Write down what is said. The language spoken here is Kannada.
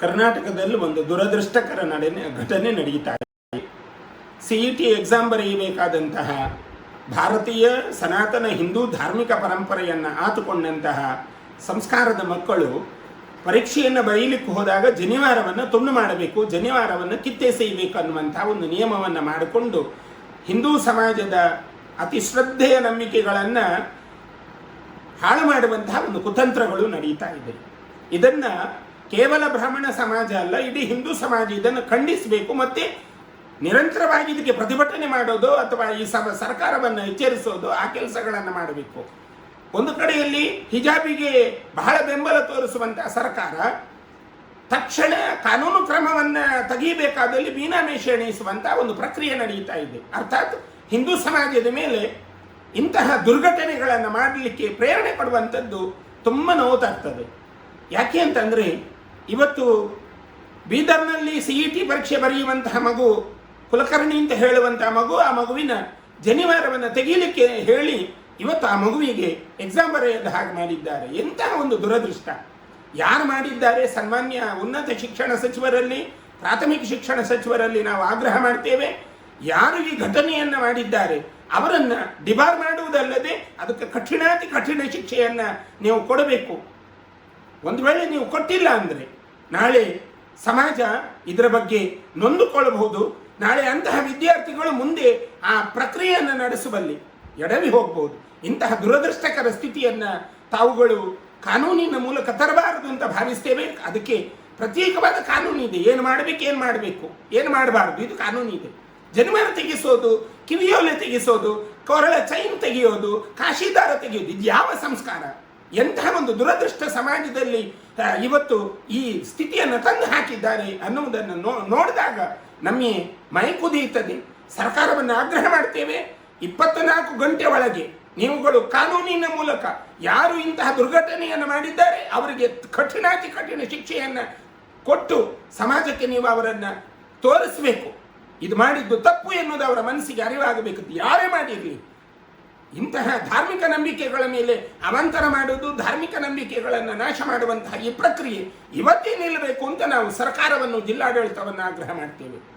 ಕರ್ನಾಟಕದಲ್ಲಿ ಒಂದು ದುರದೃಷ್ಟಕರ ನಡೆ ಘಟನೆ ನಡೆಯುತ್ತಾ ಇದೆ. ಸಿ ಇ ಟಿ ಎಕ್ಸಾಮ್ ಬರೆಯಬೇಕಾದಂತಹ ಭಾರತೀಯ ಸನಾತನ ಹಿಂದೂ ಧಾರ್ಮಿಕ ಪರಂಪರೆಯನ್ನು ಆತುಕೊಂಡಂತಹ ಸಂಸ್ಕಾರದ ಮಕ್ಕಳು ಪರೀಕ್ಷೆಯನ್ನು ಬರೀಲಿಕ್ಕೆ ಹೋದಾಗ ಜನಿವಾರವನ್ನು ತುಂಡು ಮಾಡಬೇಕು, ಜನಿವಾರವನ್ನು ಕಿತ್ತೆಸೆಯಬೇಕು ಅನ್ನುವಂಥ ಒಂದು ನಿಯಮವನ್ನು ಮಾಡಿಕೊಂಡು ಹಿಂದೂ ಸಮಾಜದ ಅತಿ ಶ್ರದ್ಧೆಯ ನಂಬಿಕೆಗಳನ್ನು ಹಾಳು ಮಾಡುವಂತಹ ಒಂದು ಕುತಂತ್ರಗಳು ನಡೀತಾ ಇದೆ. ಇದನ್ನ ಕೇವಲ ಬ್ರಾಹ್ಮಣ ಸಮಾಜ ಅಲ್ಲ, ಇಡೀ ಹಿಂದೂ ಸಮಾಜ ಇದನ್ನು ಖಂಡಿಸಬೇಕು, ಮತ್ತೆ ನಿರಂತರವಾಗಿ ಇದಕ್ಕೆ ಪ್ರತಿಭಟನೆ ಮಾಡೋದು ಅಥವಾ ಈ ಸಮ, ಸರ್ಕಾರವನ್ನು ಎಚ್ಚರಿಸೋದು, ಆ ಕೆಲಸಗಳನ್ನು ಮಾಡಬೇಕು. ಒಂದು ಕಡೆಯಲ್ಲಿ ಹಿಜಾಬಿಗೆ ಬಹಳ ಬೆಂಬಲ ತೋರಿಸುವಂತಹ ಸರ್ಕಾರ, ತಕ್ಷಣ ಕಾನೂನು ಕ್ರಮವನ್ನು ತೆಗೆಯಬೇಕಾದಲ್ಲಿ ಮೀನಾಮೇಷ ಎಣಿಸುವಂತಹ ಒಂದು ಪ್ರಕ್ರಿಯೆ ನಡೆಯುತ್ತಾ ಇದೆ. ಅರ್ಥಾತ್ ಹಿಂದೂ ಸಮಾಜದ ಮೇಲೆ ಇಂತಹ ದುರ್ಘಟನೆಗಳನ್ನು ಮಾಡಲಿಕ್ಕೆ ಪ್ರೇರಣೆ ಕೊಡುವಂಥದ್ದು ತುಂಬ ನೋವು ತರ್ತದೆ ಯಾಕೆ ಅಂತಂದರೆ ಇವತ್ತು ಬೀದರ್ನಲ್ಲಿ ಸಿ ಇ ಟಿ ಪರೀಕ್ಷೆ ಬರೆಯುವಂತಹ ಮಗು ಕುಲಕರ್ಣಿ ಅಂತ ಹೇಳುವಂತಹ ಮಗು, ಆ ಮಗುವಿನ ಜನಿವಾರವನ್ನು ತೆಗೀಲಿಕ್ಕೆ ಹೇಳಿ ಇವತ್ತು ಆ ಮಗುವಿಗೆ ಎಕ್ಸಾಮ್ ಬರೆಯದ ಹಾಗೆ ಮಾಡಿದ್ದಾರೆ. ಎಂತಹ ಒಂದು ದುರದೃಷ್ಟ. ಯಾರು ಮಾಡಿದ್ದಾರೆ? ಸನ್ಮಾನ್ಯ ಉನ್ನತ ಶಿಕ್ಷಣ ಸಚಿವರಲ್ಲಿ, ಪ್ರಾಥಮಿಕ ಶಿಕ್ಷಣ ಸಚಿವರಲ್ಲಿ ನಾವು ಆಗ್ರಹ ಮಾಡ್ತೇವೆ. ಯಾರು ಈ ಘಟನೆಯನ್ನು ಮಾಡಿದ್ದಾರೆ? ಅವರನ್ನ ಡಿಬಾರ್ ಮಾಡುವುದಲ್ಲದೆ ಅದಕ್ಕೆ ಕಠಿಣಾತಿ ಕಠಿಣ ಶಿಕ್ಷೆಯನ್ನು ನೀವು ಕೊಡಬೇಕು. ಒಂದು ವೇಳೆ ನೀವು ಕೊಟ್ಟಿಲ್ಲ ಅಂದರೆ ನಾಳೆ ಸಮಾಜ ಇದರ ಬಗ್ಗೆ ನೊಂದುಕೊಳ್ಳಬಹುದು. ನಾಳೆ ಅಂತಹ ವಿದ್ಯಾರ್ಥಿಗಳು ಮುಂದೆ ಆ ಪ್ರಕ್ರಿಯೆಯನ್ನು ನಡೆಸುವಲ್ಲಿ ಎಡವಿ ಹೋಗ್ಬೋದು. ಇಂತಹ ದುರದೃಷ್ಟಕರ ಸ್ಥಿತಿಯನ್ನು ತಾವುಗಳು ಕಾನೂನಿನ ಮೂಲಕ ತರಬಾರದು ಅಂತ ಭಾವಿಸ್ತೇವೆ. ಅದಕ್ಕೆ ಪ್ರತ್ಯೇಕವಾದ ಕಾನೂನು ಇದೆ. ಏನು ಮಾಡಬೇಕು ಏನು ಮಾಡಬೇಕು? ಏನು ಮಾಡಬಾರದು? ಇದು ಕಾನೂನು ಇದೆ. ಜನಿವಾರ ತೆಗೆಸೋದು, ಕಿವಿಯೋಲೆ ತೆಗೆಸೋದು, ಕೊರಳ ಚೈನ್ ತೆಗೆಯೋದು, ಕಾಶಿದಾರ ತೆಗೆಯೋದು, ಇದು ಯಾವ ಸಂಸ್ಕಾರ? ಎಂತಹ ಒಂದು ದುರದೃಷ್ಟ ಸಮಾಜದಲ್ಲಿ ಇವತ್ತು ಈ ಸ್ಥಿತಿಯನ್ನು ತಂದು ಹಾಕಿದ್ದಾರೆ ಅನ್ನುವುದನ್ನು ನೋಡಿದಾಗ ನಮಗೆ ಮೈ ಕುದಿಯುತ್ತದೆ. ಸರ್ಕಾರವನ್ನು ಆಗ್ರಹ ಮಾಡ್ತೇವೆ. ಇಪ್ಪತ್ನಾಲ್ಕು ಗಂಟೆ ಒಳಗೆ ನೀವುಗಳು ಕಾನೂನಿನ ಮೂಲಕ ಯಾರು ಇಂತಹ ದುರ್ಘಟನೆಯನ್ನು ಮಾಡಿದ್ದಾರೆ, ಅವರಿಗೆ ಕಠಿಣಾತಿ ಕಠಿಣ ಶಿಕ್ಷೆಯನ್ನು ಕೊಟ್ಟು ಸಮಾಜಕ್ಕೆ ನೀವು ಅವರನ್ನು ತೋರಿಸಬೇಕು. ಇದು ಮಾಡಿದ್ದು ತಪ್ಪು ಎನ್ನುವುದು ಅವರ ಮನಸ್ಸಿಗೆ ಅರಿವಾಗಬೇಕು ಯಾರೇ ಮಾಡಿರಲಿ. ಇಂತಹ ಧಾರ್ಮಿಕ ನಂಬಿಕೆಗಳ ಮೇಲೆ ಅವಾಂತರ ಮಾಡುವುದು, ಧಾರ್ಮಿಕ ನಂಬಿಕೆಗಳನ್ನು ನಾಶ ಮಾಡುವಂತಹ ಈ ಪ್ರಕ್ರಿಯೆ ಇವತ್ತೇ ನಿಲ್ಲಬೇಕು ಅಂತ ನಾವು ಸರ್ಕಾರವನ್ನು, ಜಿಲ್ಲಾಡಳಿತವನ್ನು ಆಗ್ರಹ ಮಾಡ್ತೇವೆ.